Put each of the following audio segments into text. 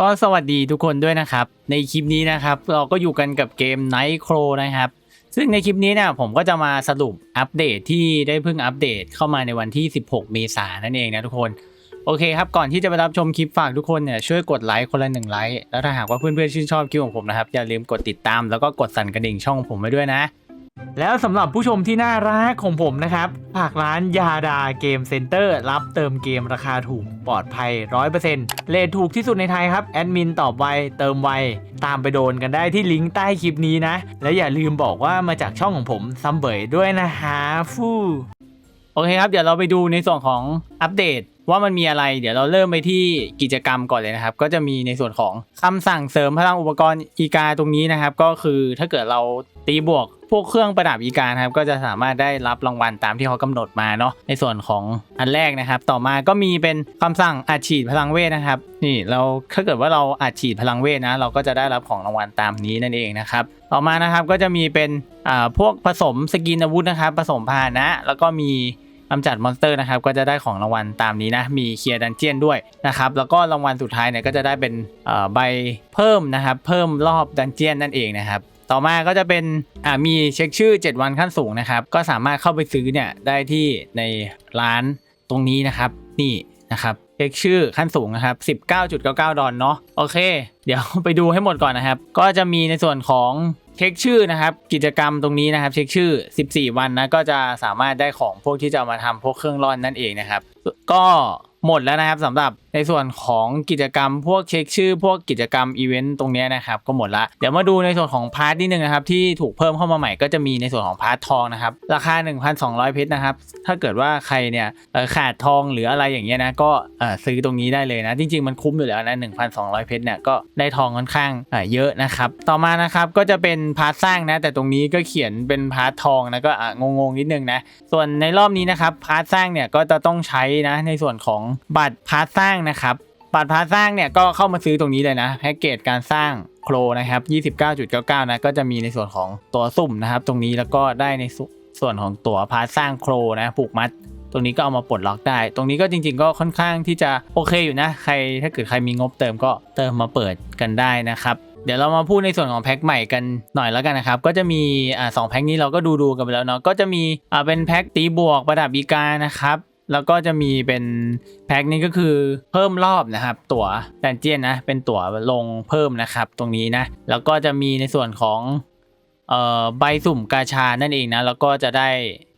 ก็สวัสดีทุกคนด้วยนะครับ ในคลิปนี้นะครับ เราก็อยู่กันกับเกม Night Crow นะครับ ซึ่งในคลิปนี้เนี่ยผมก็จะมาสรุปอัปเดตที่ได้เพิ่งอัปเดตเข้ามาในวันที่ 16 เมษายนนั่นเองนะทุกคนโอเคครับ ก่อนที่จะไปรับชมคลิปฝากทุกคนเนี่ยช่วยกดไลค์คนละหนึ่งไลค์แล้วถ้าหากว่าเพื่อนๆชื่นชอบคลิปของผมนะครับอย่าลืมกดติดตามแล้วก็กดสั่นกระดิ่งช่องผมไว้ด้วยนะ แล้วสำหรับผู้ชมที่น่ารักของผมนะครับฝากร้านยาดาเกมเซ็นเตอร์ รับเติมเกมราคาถูกปลอดภัย 100%เลทถูกที่สุดในไทยครับ แอดมินตอบไว เติมไว ตามไปโดนกันได้ที่ลิงก์ใต้คลิปนี้นะ และอย่าลืมบอกว่ามาจากช่องของผมซัมเบยด้วยนะฮะฟู่โอเคครับ เดี๋ยวเราไปดูในส่วนของอัปเดตว่ามันมีอะไร เดี๋ยวเราเริ่มไปที่กิจกรรมก่อนเลยนะครับ ก็จะมีในส่วนของคำสั่งเสริมพลังอุปกรณ์อีกาตรงนี้นะครับ ก็คือถ้าเกิดเราตีบวก พวกเครื่องประดับอีกานะครับก็จะสามารถได้รับรางวัลตามที่เขากำหนดมาเนาะในส่วนของอันแรกนะครับ ต่อมาก็มีเป็นคำสั่งอัดฉีดพลังเวทนะครับ นี่เราถ้าเกิดว่าเราอัดฉีดพลังเวทนะ เราก็จะได้รับของรางวัลตามนี้นั่นเองนะครับต่อมานะครับก็จะมีเป็นอ่าพวกผสมสกินอาวุธนะครับผสมพาหนะ แล้วก็มีกำจัดมอนสเตอร์นะครับก็จะได้ของรางวัลตามนี้นะมีเคลียร์ดันเจียนด้วยนะครับแล้วก็รางวัลสุดท้ายเนี่ยก็จะได้เป็นอ่อใบเพิ่มนะครับเพิ่มรอบดันเจียนนั่นเองนะครับ ต่อมาก็จะเป็นอ่ามีเช็คชื่อ 7 วันขั้นสูงนะครับ ก็สามารถเข้าไปซื้อเนี่ยได้ที่ในร้านตรงนี้นะครับ นี่นะครับเช็คชื่อขั้นสูงนะครับ 19.99 ดอลเนาะโอเค เดี๋ยวไปดูให้หมดก่อนนะครับ ก็จะมีในส่วนของเช็คชื่อนะครับ กิจกรรมตรงนี้นะครับ เช็คชื่อ 14 วันนะก็จะสามารถได้ของพวกที่จะมาทำพวกเครื่องร่อนนั่นเองนะครับ ก็ หมดแล้วนะครับสำหรับในส่วนของกิจกรรม พวกเช็คชื่อ พวกกิจกรรมอีเวนต์ตรงนี้นะครับก็หมดละเดี๋ยวมาดูในส่วนของพาร์ทนิดนึงนะครับที่ถูกเพิ่มเข้ามาใหม่ก็จะมีในส่วนของพาร์ททองนะครับราคา 1,200 เพชรนะครับถ้าเกิดว่าใครเนี่ยขาดทองหรืออะไรอย่างเงี้ยนะก็ซื้อตรงนี้ได้เลยนะ จริง ๆ มันคุ้มอยู่แล้วนะ 1,200 เพชรเนี่ยก็ได้ทองค่อนข้างเยอะนะครับต่อมานะครับก็จะเป็นพาร์ทสร้างนะแต่ตรงนี้ก็เขียนเป็นพาร์ททองนะก็งงๆนิดนึงนะส่วนในรอบนี้นะครับพาร์ทสร้างเนี่ยก็จะต้องใช้นะในส่วนของบัตรพาร์ทสร้างนะครับ บัตรพาร์ทสร้างเนี่ยก็เข้ามาซื้อตรงนี้เลยนะแพ็กเกจการสร้างโครนะครับ 29.99 นะ ก็จะมีในส่วนของตัวสุ่มนะครับ ตรงนี้แล้วก็ได้ในส่วนของตัวพาร์ทสร้างโครนะผูกมัด ตรงนี้ก็เอามาปลดล็อกได้ ตรงนี้ก็จริง ๆ ก็ค่อนข้างที่จะโอเคอยู่นะ ใครถ้าเกิดใครมีงบเติมก็เติมมาเปิดกันได้นะครับเดี๋ยวเรามาพูดในส่วนของแพ็คใหม่กันหน่อยแล้วกันนะครับ ก็จะมีอ่าสองแพ็คนี้เราก็ดูดูๆกันไปแล้วเนาะก็จะมีอ่าเป็นแพ็คตีบวกประดับอีกานะครับ แล้วก็จะมีเป็นแพ็คนี้ก็คือเพิ่มรอบนะครับ ตั๋วแดนเจียนนะเป็นตั๋วลงเพิ่มนะครับ ตรงนี้นะ แล้วก็จะมีในส่วนของเอ่อใบสุ่มกาชานั่นเองนะ แล้วก็จะได้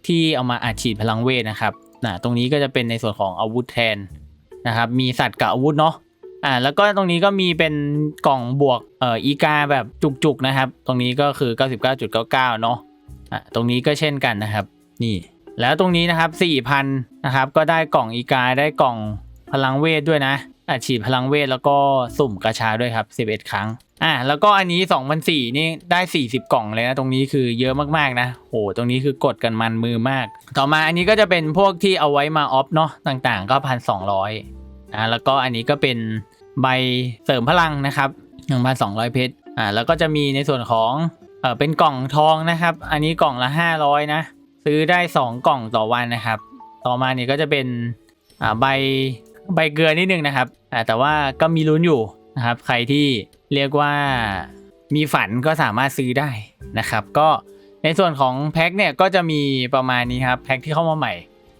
ที่เอามาอัดฉีดพลังเวทนะครับนะตรงนี้ก็จะเป็นในส่วนของอาวุธแทนนะครับ มีสัตว์กับอาวุธเนาะอ่าแล้วก็ตรงนี้ก็มีเป็นกล่องบวกเอ่ออีกาแบบจุกๆนะครับ ตรงนี้ก็คือ 99.99 เนาะอะตรงนี้ก็เช่นกันนะครับ นี่ แล้วตรงนี้นะครับ4,000นะครับก็ได้กล่องอีกายได้กล่องพลังเวทด้วยนะอัดฉีดพลังเวทแล้วก็สุ่มกระชาด้วยครับ 11 ครั้ง อะแล้วก็อันนี้ 2,004นี่ได้ 40 กล่องเลยนะตรงนี้คือเยอะมากๆนะโหตรงนี้คือกดกันมันมือมาก ต่อมาอันนี้ก็จะเป็นพวกที่เอาไว้มาออฟเนาะต่างๆ ก็1,200อ่าแล้วก็อันนี้ก็เป็นใบเสริมพลังนะครับ 1,200 เพชรอ่าแล้วก็จะมีในส่วนของเออเป็นกล่องทองนะครับ อันนี้กล่องละ 500 นะ ซื้อได้ 2 กล่องต่อวันนะครับ ต่อมาเนี่ยก็จะเป็นอ่าใบใบเกลือนิดนึงนะครับอ่าแต่ว่าก็มีลุ้นอยู่นะครับ ใครที่เรียกว่ามีฝันก็สามารถซื้อได้นะครับ ก็ในส่วนของแพ็คเนี่ยก็จะมีประมาณนี้ครับแพ็คที่เข้ามาใหม่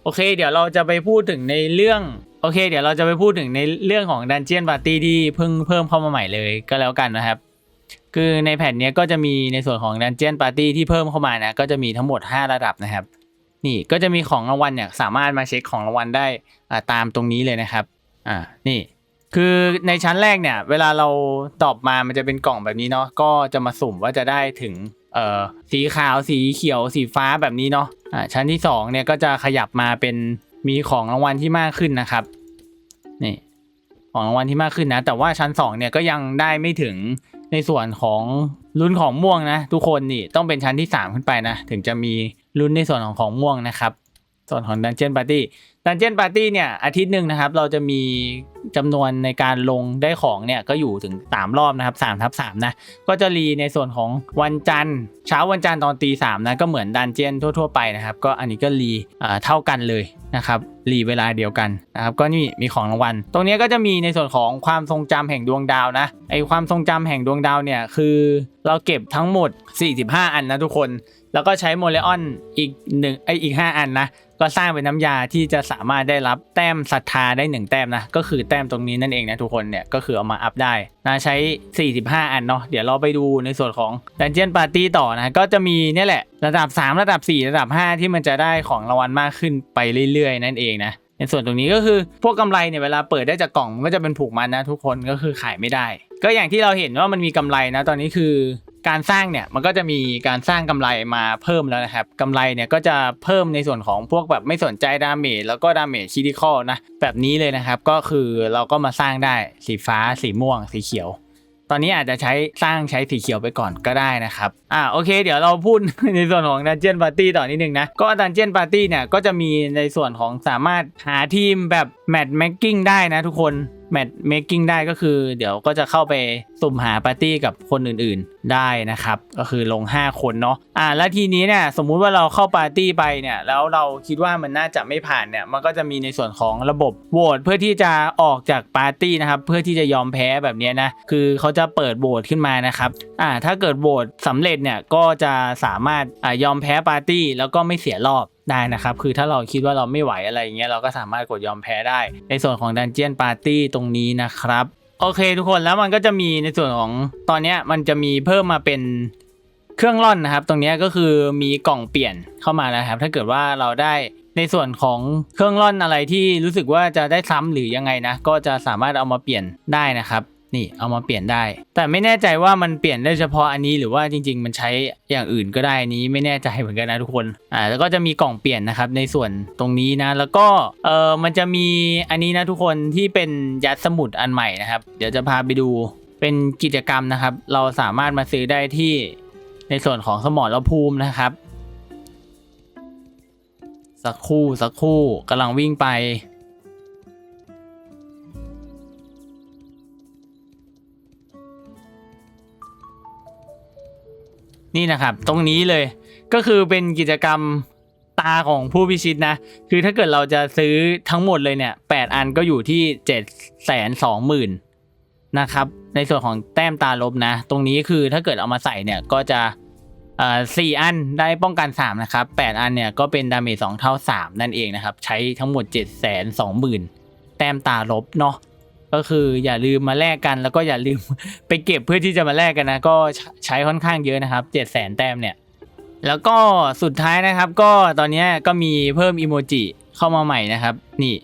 โอเค เดี๋ยวเราจะไปพูดถึงในเรื่องโอเค เดี๋ยวเราจะไปพูดถึงในเรื่องของ Dungeon Party ที่เพิ่งเพิ่มเข้ามาใหม่เลยก็แล้วกันนะครับ คือในแผ่นนี้ก็จะมีในส่วนของ Dungeon Party ที่เพิ่มเข้ามานะ ก็จะมีทั้งหมด 5 ระดับนะครับ นี่ก็จะมีของรางวัลเนี่ยสามารถมาเช็คของรางวัลได้อ่าตามตรงนี้เลยนะครับ อ่า นี่ คือในชั้นแรกเนี่ย เวลาเราตอบมา มันจะเป็นกล่องแบบนี้เนาะ ก็จะมาสุ่มว่าจะได้ถึง เอ่อ สีขาว สีเขียว สีฟ้าแบบนี้เนาะ อ่า ชั้นที่สองเนี่ยก็จะขยับมาเป็นมีของรางวัลที่มากขึ้นนะครับ นี่ ของรางวัลที่มากขึ้นนะ แต่ว่าชั้นสองเนี่ยก็ยังได้ไม่ถึง ในส่วนของลุ้นของม่วงนะ ทุกคนนี่ต้องเป็นชั้นที่ 3 ขึ้นไปนะ ถึงจะมีลุ้นในส่วนของของม่วงนะครับ ส่วนของ Dungeon Party Dungeon Party เนี่ยอาทิตย์หนึ่งนะครับ เราจะมีจำนวนในการลงได้ของเนี่ยก็อยู่ถึง 3 รอบนะครับ3ทับ3นะ ก็จะรีในส่วนของวันจันทร์เช้าวันจันทร์ตอนตีสามนะก็เหมือนดันเจียนทั่ว ๆ ไปนะครับ ก็อันนี้ก็รีอ่าเท่ากันเลย นะครับรีเวลาเดียวกันนะครับก็นี่มีของรางวัล ตรงนี้ก็จะมีในส่วนของความทรงจำแห่งดวงดาวนะไอความทรงจำแห่งดวงดาวเนี่ยคือเราเก็บทั้งหมด 45 อันนะทุกคน แล้วก็ใช้โมเลออนอีกหนึ่งไออีก 5 อันนะก็สร้างเป็นน้ำยาที่จะสามารถได้รับแต้มศรัทธาได้ 1 แต้มนะก็คือแต้มตรงนี้นั่นเองนะทุกคนเนี่ยก็คือเอามาอัพได้นะใช้ 45 อันเนาะเดี๋ยวเราไปดูในส่วนของ Dungeon Party ต่อนะก็จะมีเนี่ยแหละระดับ 3 ระดับ 4 ระดับ 5 ที่มันจะได้ของรางวัลมากขึ้นไปเรื่อย ๆ นั่นเองนะในส่วนตรงนี้ก็คือพวกกำไรเนี่ยเวลาเปิดได้จากกล่องมันก็จะเป็นผูกมันนะทุกคนก็คือขายไม่ได้ ก็อย่างที่เราเห็นว่ามันมีกำไรนะตอนนี้คือ การสร้างเนี่ยมันก็จะมีการสร้างกำไรมาเพิ่มแล้วนะครับกำไรเนี่ยก็จะเพิ่มในส่วนของพวกแบบไม่สนใจดาเมจแล้วก็ดาเมจคิดิคอลนะแบบนี้เลยนะครับก็คือเราก็มาสร้างได้สีฟ้าสีม่วง สีเขียว ตอนนี้อาจจะใช้สร้างใช้สีเขียวไปก่อนก็ได้นะครับอ่าโอเค เดี๋ยวเราพูดในส่วนของ Dungeon Party ต่อนิดนึงนะก็ Dungeon Party เนี่ยก็จะมีในส่วนของสามารถหาทีมแบบ Match Making ได้นะทุกคน Match Making ได้ก็คือเดี๋ยวก็จะเข้าไปสุ่มหาปาร์ตี้กับคนอื่นๆได้นะครับ ก็คือลง 5 คนเนาะอ่าแล้วทีนี้เนี่ยสมมุติว่าเราเข้าปาร์ตี้ไปเนี่ยแล้วเราคิดว่ามันน่าจะไม่ผ่านเนี่ยมันก็จะมีในส่วนของระบบโหวตเพื่อที่จะออกจากปาร์ตี้นะครับเพื่อที่จะยอมแพ้แบบนี้นะคือเขาจะเปิดโหวตขึ้นมานะครับอ่าถ้าเกิดโหวตสำเร็จเนี่ยก็จะสามารถอ่ายอมแพ้ปาร์ตี้แล้วก็ไม่เสียรอบได้นะครับ คือถ้าเราคิดว่าเราไม่ไหวอะไรเงี้ยเราก็สามารถกดยอมแพ้ได้ ในส่วนของ Dungeon Party ตรงนี้นะครับ โอเคทุกคนแล้วมันก็จะมีในส่วนของตอนเนี้ยมันจะมีเพิ่มมาเป็นเครื่องร่อนนะครับ ตรงนี้ก็คือมีกล่องเปลี่ยนเข้ามาแล้วครับ ถ้าเกิดว่าเราได้ในส่วนของเครื่องร่อนอะไรที่รู้สึกว่าจะได้ซ้ำหรือยังไงนะ ก็จะสามารถเอามาเปลี่ยนได้นะครับ นี่เอามาเปลี่ยนได้ แต่ไม่แน่ใจว่ามันเปลี่ยนได้เฉพาะอันนี้หรือว่าจริง ๆ มันใช้อย่างอื่นก็ได้นี้ไม่แน่ใจเหมือนกันนะทุกคนอ่าแล้วก็จะมีกล่องเปลี่ยนนะครับในส่วนตรงนี้นะ แล้วก็เออมันจะมีอันนี้นะทุกคนที่เป็นยัดสมุดอันใหม่นะครับ เดี๋ยวจะพาไปดูเป็นกิจกรรมนะครับ เราสามารถมาซื้อได้ที่ในส่วนของสมอรภูมินะครับ สักคู่สักคู่กำลังวิ่งไป นี่นะครับ ตรงนี้เลยก็คือเป็นกิจกรรมตาของผู้พิชิตนะ คือถ้าเกิดเราจะซื้อทั้งหมดเลยเนี่ยแปดอันก็อยู่ที่เจ็ดแสนสองหมื่นนะครับ ในส่วนของแต้มตาลบนะ ตรงนี้คือถ้าเกิดเอามาใส่เนี่ยก็จะอ่อสี่อันได้ป้องกัน3นะครับ8อันเนี่ยก็เป็นดาเมจ2เท่า3นั่นเองนะครับ ใช้ทั้งหมด7 2 0 0 0 0แต้มตาลบเนาะ ก็คืออย่าลืมมาแลกกันแล้วก็อย่าลืมไปเก็บเพื่อที่จะมาแลกกันนะ ก็ใช้ค่อนข้างเยอะนะครับ7 0 0 0 0 0แต้มเนี่ย แล้วก็สุดท้ายนะครับ ก็ตอนนี้ก็มีเพิ่มอีโมจิเข้ามาใหม่นะครับ นี่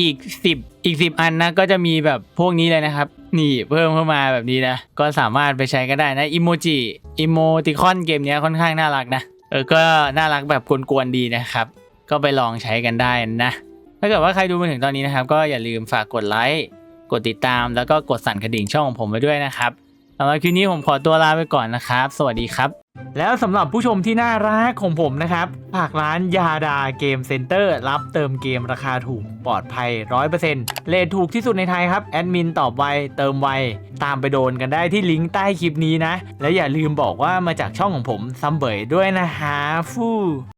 อีก 10 อีก 10 อันนะก็จะมีแบบพวกนี้เลยนะครับ นี่เพิ่มเข้ามาแบบนี้นะ ก็สามารถไปใช้ก็ได้นะอีโมจิอีโมติคอนเกมนี้ค่อนข้างน่ารักนะเออก็น่ารักแบบกวนๆดีนะครับก็ไปลองใช้กันได้นะ ถ้าเกิดว่าใครดูมาถึงตอนนี้นะครับ ก็อย่าลืมฝากกดไลค์ กดติดตามแล้วก็กดสั่นกระดิ่งช่องของผมไว้ด้วยนะครับสำหรับคลิปนี้ผมขอตัวลาไปก่อนนะครับ สวัสดีครับ แล้วสำหรับผู้ชมที่น่ารักของผมนะครับฝากร้านยาดาเกมเซ็นเตอร์ รับเติมเกมราคาถูกปลอดภัย 100%เลทถูกที่สุดในไทยครับ แอดมินตอบไว เติมไว ตามไปโดนกันได้ที่ลิงก์ใต้คลิปนี้นะ และอย่าลืมบอกว่ามาจากช่องของผมซัมเบยด้วยนะฮะฟู